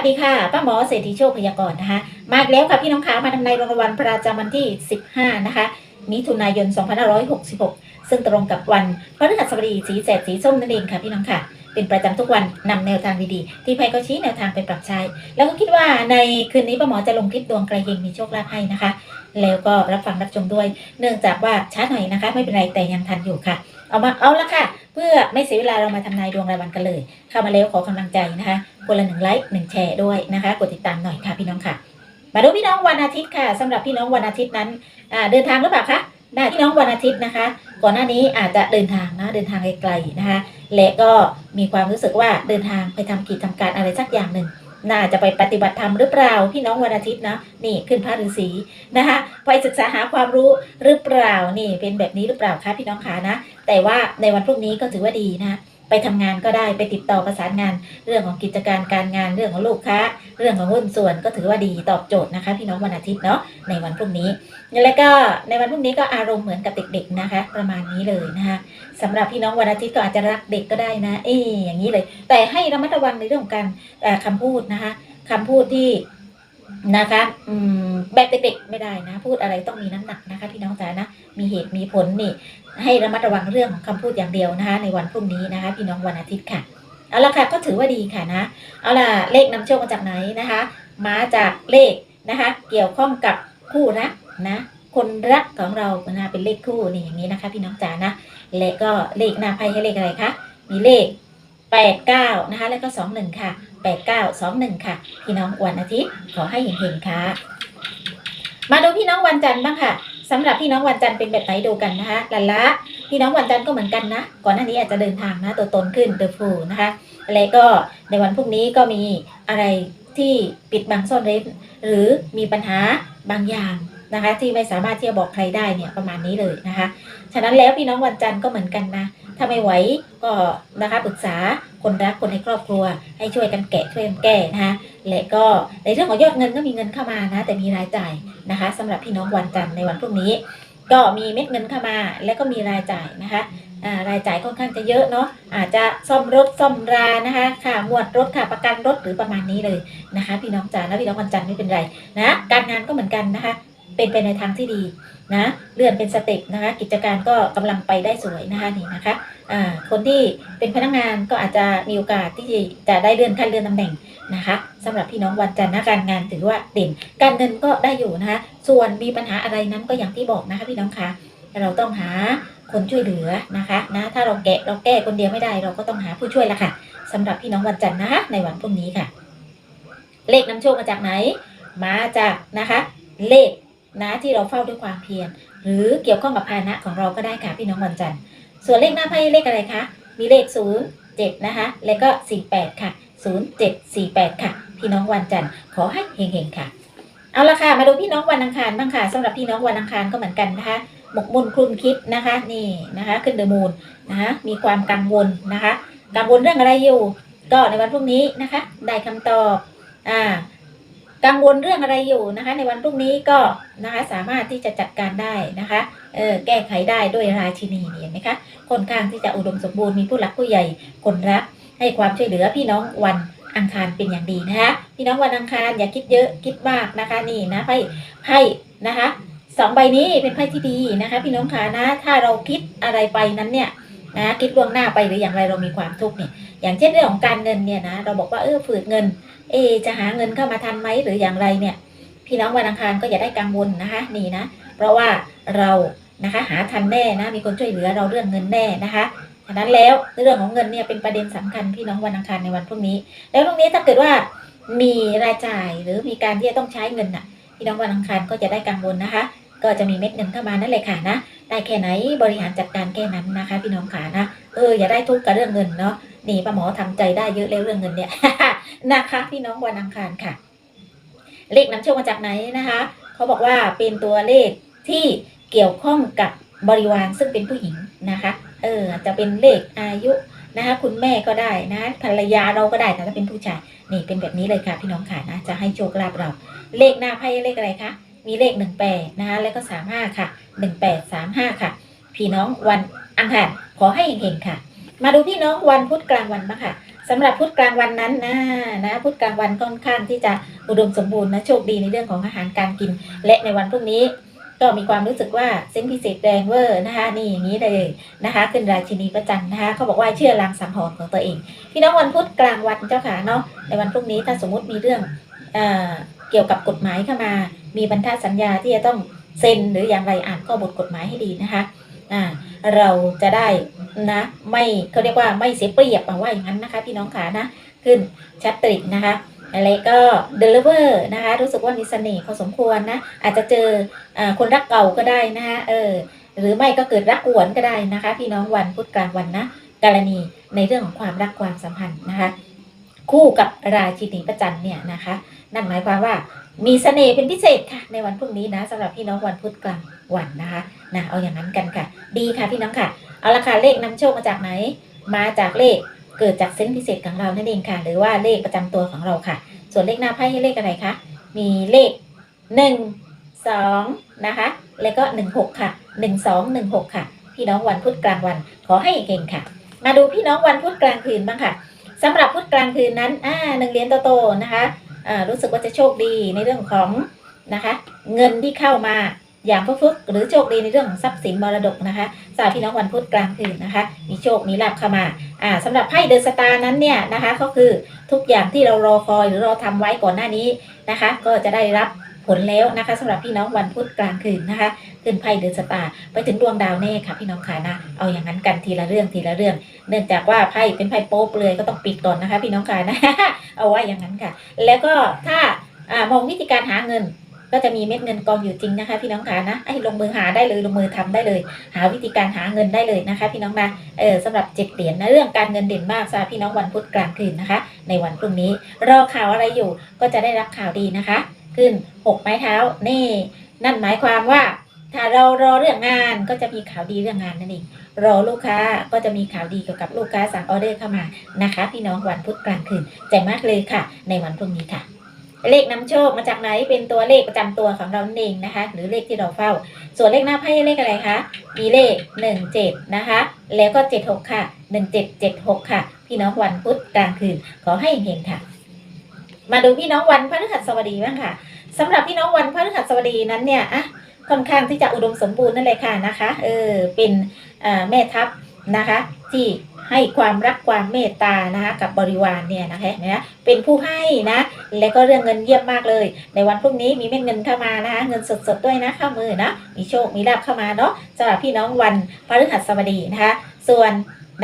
สดีค่ะป้าหมอเศรษฐีโชคพยากรณ์นะคะ มาแล้วค่ะพี่น้องคะมาทำนายรางวัลประจำวันที่ 15 นะคะมิถุนายน 2566 ซึ่งตรงกับวันพฤหัสบดีสีแสดสีส้มนั่นเองค่ะพี่น้องค่ะ เป็นประจำทุกวันนำแนวทางดีๆ ที่ไพ่ก็ชี้แนวทางไปปรับใช้ แล้วก็คิดว่าในคืนนี้ป้าหมอจะลงคลิปดวงกระเฮงมีโชคลาภให้นะคะ แล้วก็รับฟังรับชมด้วย เนื่องจากว่าช้าหน่อยนะคะ ไม่เป็นไรแต่ยังทันอยู่ค่ะ เอามาเอาละค่ะ เพื่อไม่เสียเวลาเรามาทำนายดวงรายวันกันเลย เข้ามาแล้วขอกำลังใจนะคะคนละหนึ่งไลค์หนึ่งแชร์ด้วยนะคะ กดติดตามหน่อยค่ะพี่น้องค่ะ มาดูพี่น้องวันอาทิตย์ค่ะสำหรับพี่น้องวันอาทิตย์นั้นเดินทางหรือเปล่าคะได้พี่น้องวันอาทิตย์นะคะ ก่อนหน้านี้อาจจะเดินทางนะเดินทางไกลๆนะคะ และก็มีความรู้สึกว่าเดินทางไปทำกิจทำการอะไรสักอย่างหนึ่ง น่าจะไปปฏิบัติธรรมหรือเปล่าพี่น้องวันอาทิตย์นะนี่ขึ้นพระฤาษีนะคะไปศึกษาหาความรู้หรือเปล่านี่เป็นแบบนี้หรือเปล่าคะพี่น้องขานะ แต่ว่าในวันพรุ่งนี้ก็ถือว่าดีนะ ไปทำงานก็ได้ไปติดต่อประสานงาน เรื่องของกิจการการงานเรื่องของลูกค้า เรื่องของหุ้นส่วนก็ถือว่าดีตอบโจทย์นะคะ พี่น้องวันอาทิตย์เนาะในวันพรุ่งนี้ แล้วก็ในวันพรุ่งนี้ก็อารมณ์เหมือนกับเด็กๆนะคะ ประมาณนี้เลยนะคะสำหรับพี่น้องวันอาทิตย์ก็อาจจะรักเด็กก็ได้นะ เอ๊อย่างนี้เลย แต่ให้ระมัดระวังในเรื่องของการเอ่อคำพูดนะคะคำพูดที่ นะคะ อืมแบบเด็กๆไม่ได้นะ พูดอะไรต้องมีน้ำหนักนะคะ พี่น้องจ๋านะ มีเหตุมีผลนี่ ให้ระมัดระวังเรื่องของคำพูดอย่างเดียวนะคะ ในวันพรุ่งนี้นะคะ พี่น้องวันอาทิตย์ค่ะเอาละค่ะก็ถือว่าดีค่ะนะเอาล่ะเลขนำโชคมาจากไหนนะคะ มาจากเลขนะคะ เกี่ยวข้องกับคู่รักนะ คนรักของเรานะเป็นเลขคู่นี่อย่างนี้นะคะ พี่น้องจ๋านะและก็เลขหน้าไพ่ให้เลขอะไรคะมีเลข89นะคะ แล้วก็21ค่ะ 89 21ค่ะ พี่น้องวันอาทิตย์ขอให้เห็นๆค่ะ มาดูพี่น้องวันจันทร์บ้างค่ะสำหรับพี่น้องวันจันทร์เป็นแบบไหนดูกันนะคะลันละพี่น้องวันจันทร์ก็เหมือนกันนะ ก่อนหน้านี้อาจจะเดินทางนะตัวตนขึ้นเดอะฟูนะคะและก็ในวันพรุ่งนี้ก็มีอะไรที่ปิดบังซ่อนเร้นหรือมีปัญหาบางอย่าง นะคะ ที่ไม่สามารถที่จะบอกใครได้เนี่ยประมาณนี้เลยนะคะ ฉะนั้นแล้วพี่น้องวันจันทร์ก็เหมือนกันนะถ้าไม่ไหวก็นะคะปรึกษาคนรักคนในครอบครัว ให้ช่วยกันแกะช่วยกันแก้นะคะและก็ในเรื่องของยอดเงินก็มีเงินเข้ามานะ แต่มีรายจ่ายนะคะสำหรับพี่น้องวันจันทร์ในวันพรุ่งนี้ ก็มีเม็ดเงินเข้ามา และก็มีรายจ่ายนะคะรายจ่ายค่อนข้างจะเยอะเนาะอาจจะซ่อมรถซ่อมรานะคะค่างวดรถค่าประกันรถหรือประมาณนี้เลยนะคะ พี่น้องจ๋าและพี่น้องวันจันทร์ไม่เป็นไรนะการงานก็เหมือนกันนะคะ เป็นไปในทางที่ดีนะเลื่อนเป็นสเต็ปนะคะ กิจการก็กำลังไปได้สวยนะคะนี่นะคะคนที่เป็นพนักงานก็อาจจะมีโอกาสที่จะได้เลื่อนขั้นเลื่อนตำแหน่งนะคะสำหรับพี่น้องวันจันทร์นะการงานถือว่าเด่น การเงินก็ได้อยู่นะคะ ส่วนมีปัญหาอะไรนั้นก็อย่างที่บอกนะคะพี่น้องคะเราต้องหาคนช่วยเหลือนะคะนะถ้าเราแกะเราแก้คนเดียวไม่ได้เราก็ต้องหาผู้ช่วยละค่ะสำหรับพี่น้องวันจันทร์นะคะในวันพรุ่งนี้ค่ะ เลขนำโชคมาจากไหน มาจากนะคะ เลข นะที่เราเฝ้าด้วยความเพียรหรือเกี่ยวข้องกับภาณะของเราก็ได้ค่ะพี่น้องวันจันทร์ส่วนเลขหน้าไพ่เลขอะไรคะมีเลข 0 7 นะคะ แล้วก็ 48 ค่ะ 0 7 48 ค่ะ พี่น้องวันจันทร์ขอให้เฮงๆค่ะ เอาละค่ะ มาดูพี่น้องวันอังคารบ้างค่ะสำหรับพี่น้องวันอังคารก็เหมือนกันนะคะหมกมุ่นคลุมคิดนะคะนี่นะคะขึ้นเดอะมูนนะคะมีความกังวลนะคะ กังวลเรื่องอะไรอยู่ ก็ในวันพรุ่งนี้นะคะ ได้คำตอบอ่า กังวลเรื่องอะไรอยู่นะคะ ในวันพรุ่งนี้ก็นะคะสามารถที่จะจัดการได้นะคะเออแก้ไขได้ด้วยราชินีเห็นไหมคะค่อนข้างที่จะอุดมสมบูรณ์มีผู้หลักผู้ใหญ่คนรักให้ความช่วยเหลือพี่น้องวันอังคารเป็นอย่างดีนะคะพี่น้องวันอังคารอย่าคิดเยอะคิดมากนะคะนี่นะไพ่ไพ่นะคะสองใบนี้เป็นไพ่ที่ดีนะคะ พี่น้องขานะถ้าเราคิดอะไรไปนั้นเนี่ยนะคิดล่วงหน้าไปหรืออย่างไรเรามีความทุกข์เนี่ยอย่างเช่นเรื่องของการเงินเนี่ยนะเราบอกว่าเออฝืดเงิน เอ จะหาเงินเข้ามาทันไหมหรืออย่างไรเนี่ย พี่น้องวันอังคารก็อย่าได้กังวลนะคะ นี่นะ เพราะว่าเรานะคะหาทันแน่นะมีคนช่วยเหลือเราเรื่องเงินแน่นะคะฉะนั้นแล้วเรื่องของเงินเนี่ยเป็นประเด็นสำคัญพี่น้องวันอังคารในวันพรุ่งนี้ แล้วพรุ่งนี้ถ้าเกิดว่ามีรายจ่ายหรือมีการที่จะต้องใช้เงินน่ะ พี่น้องวันอังคารก็จะได้กังวลนะคะ ก็จะมีเม็ดเงินเข้ามานั่นเลยค่ะนะได้แค่ไหนบริหารจัดการแค่นั้นนะคะ พี่น้องขานะเอออย่าได้ทุกข์กับเรื่องเงินเนาะ นี่ป้าหมอทำใจได้เยอะแล้วเรื่องเงินเนี่ยนะคะพี่น้องวันอังคารค่ะ เลขนำโชคมาจากไหนนะคะ เขาบอกว่าเป็นตัวเลขที่เกี่ยวข้องกับบริวารซึ่งเป็นผู้หญิงนะคะ เออจะเป็นเลขอายุนะคะคุณแม่ก็ได้นะภรรยาเราก็ได้แต่ถ้าเป็นผู้ชายนี่เป็นแบบนี้เลยค่ะพี่น้องค่ะนะจะให้โชคลาภเรา เลขหน้าไพ่เลขอะไรคะมีเลขหนึ่งแปดนะคะแล้วก็สามห้าค่ะหนึ่งแปดสามห้าค่ะ พี่น้องวันอังคารขอให้เฮงๆค่ะ มาดูพี่น้องวันพุธกลางวันบ้างค่ะสำหรับพุธกลางวันนั้นนะนะพุธกลางวันค่อนข้างที่จะอุดมสมบูรณ์นะโชคดีในเรื่องของอาหารการกิน และในวันพรุ่งนี้ก็มีความรู้สึกว่าเส้นพิเศษแรงเวอร์นะคะนี่อย่างนี้เลยนะคะขึ้นราชินีประจันนะคะเขาบอกว่าเชื่อลางสังหรณ์ของตัวเอง พี่น้องวันพุธกลางวันเจ้าค่ะเนาะในวันพรุ่งนี้ถ้าสมมุติมีเรื่องเอ่อเกี่ยวกับกฎหมายเข้ามา มีบรรทัดสัญญาที่จะต้องเซ็นหรืออย่างไรอ่านข้อบทกฎหมายให้ดีนะคะ อ่าเราจะได้นะไม่เขาเรียกว่าไม่เสียเปรียบเอาว่าอย่างนั้นนะคะ พี่น้องขานะขึ้นชัดตริกนะคะอะไรก็เดลิเวอร์นะคะรู้สึกว่ามีเสน่ห์พอสมควรนะ อาจจะเจออคนรักเก่าก็ได้นะคะเออหรือไม่ก็เกิดรักหวนก็ได้นะคะ พี่น้องวันพุธกลางวันนะกรณีในเรื่องของความรักความสัมพันธ์นะคะ คู่กับราชินีประจันเนี่ยนะคะ นั่นหมายความว่า มีเสน่ห์เป็นพิเศษค่ะ ในวันพรุ่งนี้นะสำหรับพี่น้องวันพุธกลางวันนะคะนะเอาอย่างนั้นกันค่ะ ดีค่ะพี่น้องค่ะ เอาละค่ะเลขนำโชคมาจากไหน มาจากเลขเกิดจากเส้นพิเศษของเรานั่นเองค่ะ หรือว่าเลขประจำตัวของเราค่ะ ส่วนเลขหน้าไพ่ให้เลขอะไรคะมีเลขหนึ่งสองนะคะ แล้วก็หนึ่งหกค่ะหนึ่งสองหนึ่งหกค่ะ พี่น้องวันพุธกลางวันขอให้เก่งค่ะ มาดูพี่น้องวันพุธกลางคืนบ้างค่ะสำหรับพุธกลางคืนนั้นอ่าหนึ่งเหรียญโตๆนะคะ รู้สึกว่าจะโชคดีในเรื่องของนะคะ เงินที่เข้ามาอย่างฟึกหรือโชคดีในเรื่องของทรัพย์สินมรดกนะคะสาวพี่น้องวันพุธกลางคืนนะคะ มีโชคมีลาบเข้ามาอ่าสำหรับไพ่เดอะสตาร์นั้นเนี่ยนะคะ ก็คือทุกอย่างที่เรารอคอยหรือเราทำไว้ก่อนหน้านี้นะคะ ก็จะได้รับ ลแล้วนะคะสำหรับพี่น้องวันพุธกลางคืนนะคะขึ้นไพ่เดอะสตาร์ไปถึงดวงดาวแน่ค่ะ พี่น้องค่ะนะเอาอย่างนั้นกันทีละเรื่องทีละเรื่อง เนื่องจากว่าไพ่เป็นไพ่โป๊เปลือยก็ต้องปิดก่อนนะคะ พี่น้องค่ะนะเอาไว้อย่างนั้นค่ะ แล้วก็ถ้าอามองวิธีการหาเงินก็จะมีเม็ดเงินกองอยู่จริงนะคะ พี่น้องคะนะให้ลงมือหาได้เลยลงมือทำได้เลย หาวิธีการหาเงินได้เลยนะคะ พี่น้องนะเออสำหรับเจ็ดเหรียญนะเรื่องการเงินเด่นมากสำหรับพี่น้องวันพุธกลางคืนนะคะ ในวันพรุ่งนี้รอข่าวอะไรอยู่ก็จะได้รับข่าวดีนะคะ ขึ้นหกไม้เท้านี่ นั่นหมายความว่า ถ้าเรารอเรื่องงานก็จะมีข่าวดีเรื่องงานนั่นเองรอลูกค้าก็จะมีข่าวดีเกี่ยวกับลูกค้าสั่งออเดอร์เข้ามานะคะ พี่น้องวันพุธกลางคืนใจมากเลยค่ะ ในวันพรุ่งนี้ค่ะ เลขนำโชคมาจากไหนเป็นตัวเลขประจำตัวของเราเองนะคะ หรือเลขที่เราเฝ้า ส่วนเลขหน้าไพ่เลขอะไรคะมีเลข17นะคะ แล้วก็76ค่ะ1776ค่ะ พี่น้องวันพุธกลางคืนขอให้เห็นค่ะ มาดูพี่น้องวันพฤหัสบดีบ้างค่ะสำหรับพี่น้องวันพฤหัสบดีนั้นเนี่ยอะค่อนข้างที่จะอุดมสมบูรณ์นั่นเลยค่ะนะคะ เออเป็นแม่ทัพนะคะ ที่ให้ความรักความเมตตานะคะกับบริวารเนี่ยนะคะเนี่ยเป็นผู้ให้นะ แล้วก็เรื่องเงินเยี่ยมมากเลย ในวันพรุ่งนี้มีเม็ดเงินเข้ามานะคะเงินสดๆด้วยนะเข้ามือนะมีโชคมีลาภเข้ามาเนาะสำหรับพี่น้องวันพฤหัสบดีนะคะ ส่วน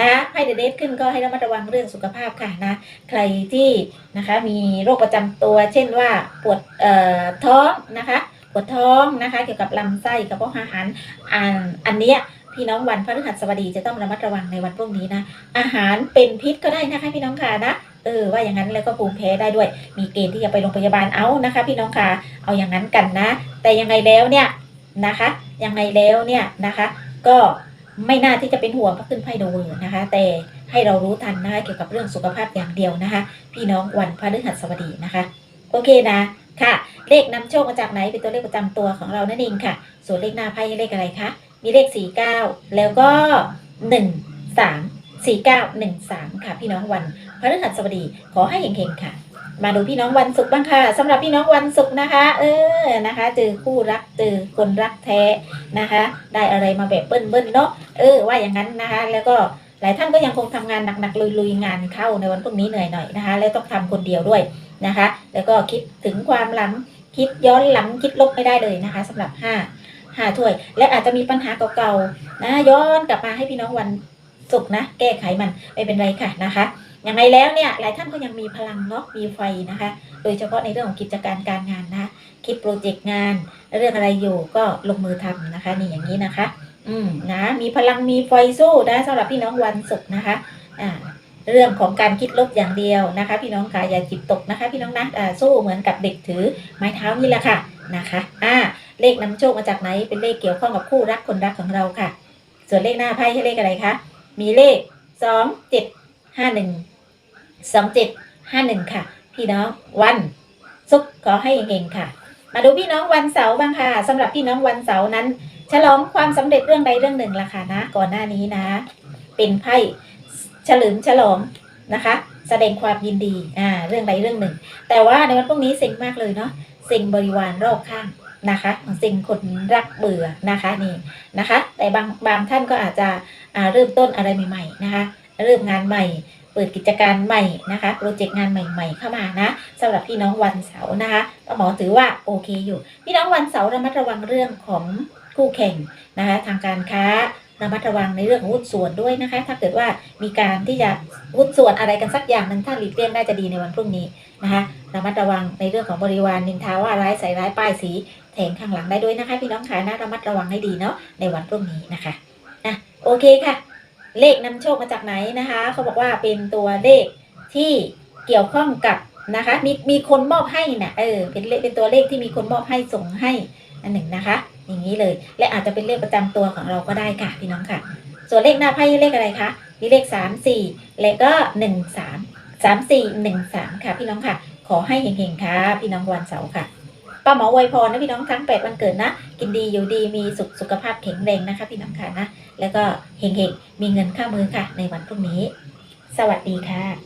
นะให้เดทขึ้นก็ให้ระมัดระวังเรื่องสุขภาพค่ะนะ ใครที่นะคะมีโรคประจำตัวเช่นว่าปวดเอ่อท้องนะคะปวดท้องนะคะเกี่ยวกับลำไส้กระเพาะอาหารอันอันเนี้ยพี่น้องวันพฤหัสบดีจะต้องระมัดระวังในวันพรุ่งนี้นะ อาหารเป็นพิษก็ได้นะคะพี่น้องค่ะนะเออว่าอย่างนั้นแล้วก็ภูมิแพ้ได้ด้วย มีเกณฑ์ที่จะไปโรงพยาบาลเอานะคะ พี่น้องค่ะเอาอย่างนั้นกันนะ แต่ยังไงแล้วเนี่ยนะคะยังไงแล้วเนี่ยนะคะ ก็ ไม่น่าที่จะเป็นห่วงเพราะขึ้นไพ่โดเวอร์นะคะ แต่ให้เรารู้ทันนะคะเกี่ยวกับเรื่องสุขภาพอย่างเดียวนะคะ พี่น้องวันพฤหัสบดีนะคะ โอเคนะค่ะ เลขนำโชคมาจากไหนเป็นตัวเลขประจำตัวของเรานั่นเองค่ะ ส่วนเลขหน้าไพ่เลขอะไรคะมีเลข 49 แล้วก็ 1 3 49 1 3 ค่ะ พี่น้องวันพฤหัสบดีขอให้เฮงๆค่ะ มาดูพี่น้องวันศุกร์บ้างค่ะสำหรับพี่น้องวันศุกร์นะคะ เออนะคะเจอคู่รักเจอคนรักแท้นะคะ ได้อะไรมาแบบเบิ้ลเบิ้ลเนาะเออว่าอย่างนั้นนะคะ แล้วก็หลายท่านก็ยังคงทำงานหนักๆลุยๆงานเข้าในวันพรุ่งนี้เหนื่อยหน่อยนะคะ และต้องทำคนเดียวด้วยนะคะ แล้วก็คิดถึงความหลังคิดย้อนหลังคิดลบไม่ได้เลยนะคะสำหรับห้าห้าถ้วย และอาจจะมีปัญหาเก่าๆนะย้อนกลับมาให้พี่น้องวันศุกร์นะ แก้ไขมันไม่เป็นไรค่ะนะคะ อย่างไรแล้วเนี่ยหลายท่านก็ยังมีพลังเนาะมีไฟนะคะ โดยเฉพาะในเรื่องของกิจการการงานนะคิดโปรเจกต์งาน เรื่องอะไรอยู่ก็ลงมือทำนะคะ นี่อย่างนี้นะคะ อืมนะมีพลังมีไฟสู้นะสำหรับพี่น้องวันศุกร์นะคะอ่าเรื่องของการคิดลบอย่างเดียวนะคะ พี่น้องค่ะอย่าจิตตกนะคะ พี่น้องนะอ่าสู้เหมือนกับเด็กถือไม้เท้านี่แหละค่ะนะคะอ่าเลขนำโชคมาจากไหนเป็นเลขเกี่ยวข้องกับคู่รักคนรักของเราค่ะ ส่วนเลขหน้าไพ่ให้เลขอะไรคะมีเลขสองเจ็ดห้าหนึ่ง สองเจ็ดห้าหนึ่งค่ะ พี่น้องวันศุกขอให้เฮงค่ะ มาดูพี่น้องวันเสาร์บ้างค่ะสำหรับพี่น้องวันเสาร์นั้น ฉลองความสำเร็จเรื่องใดเรื่องหนึ่งละค่ะนะ ก่อนหน้านี้นะ เป็นไพ่เฉลิมฉลองนะคะ แสดงความยินดีอ่าเรื่องใดเรื่องหนึ่ง แต่ว่าในวันพรุ่งนี้เซ็งมากเลยเนาะเซ็งบริวารรอบข้างนะคะเซ็งคนรักเบื่อนะคะนี่นะคะ แต่บางบางท่านก็อาจจะอ่าเริ่มต้นอะไรใหม่ ๆ นะคะ เริ่มงานใหม่ เปิดกิจการใหม่นะคะโปรเจกต์งานใหม่ ๆ เข้ามานะสำหรับพี่น้องวันเสาร์นะคะหมอถือว่าโอเคอยู่ พี่น้องวันเสาร์ระมัดระวังเรื่องของคู่แข่งนะคะทางการค้าระมัดระวังในเรื่องของหุ้นส่วนด้วยนะคะ ถ้าเกิดว่ามีการที่จะหุ้นส่วนอะไรกันสักอย่างหนึ่งถ้าหลีกเลี่ยงได้จะดีในวันพรุ่งนี้นะคะระมัดระวังในเรื่องของบริวารนินทาว่าร้ายใส่ร้ายป้ายสีแทงข้างหลังได้ด้วยนะคะ พี่น้องขานะระมัดระวังให้ดีเนาะในวันพรุ่งนี้นะคะอะโอเคค่ะ เลขนำโชคมาจากไหนนะคะ เขาบอกว่าเป็นตัวเลขที่เกี่ยวข้องกับนะคะ มีมีคนมอบให้นะ่ะเออเป็นเลขเป็นตัวเลขที่มีคนมอบให้ส่งให้อันหนึ่งนะคะ อย่างนี้เลย และอาจจะเป็นเลขประจำตัวของเราก็ได้ค่ะพี่น้องค่ะ ส่วนเลขหน้าไพ่เลขอะไรคะมีเลขสามสี่และก็หนึ่งสามสามสี่หนึ่งสามค่ะ พี่น้องค่ะ ขอให้เฮงๆค่ะ พี่น้องวันเสาร์ค่ะ ป้าหมอไวยพรนะพี่น้องทั้งแปดวันเกิดนะ กินดีอยู่ดีมีสุขสุขภาพแข็งแรงนะคะ พี่น้องค่ะนะ แล้วก็เฮงๆมีเงินเข้ามือค่ะ ในวันพรุ่งนี้ สวัสดีค่ะ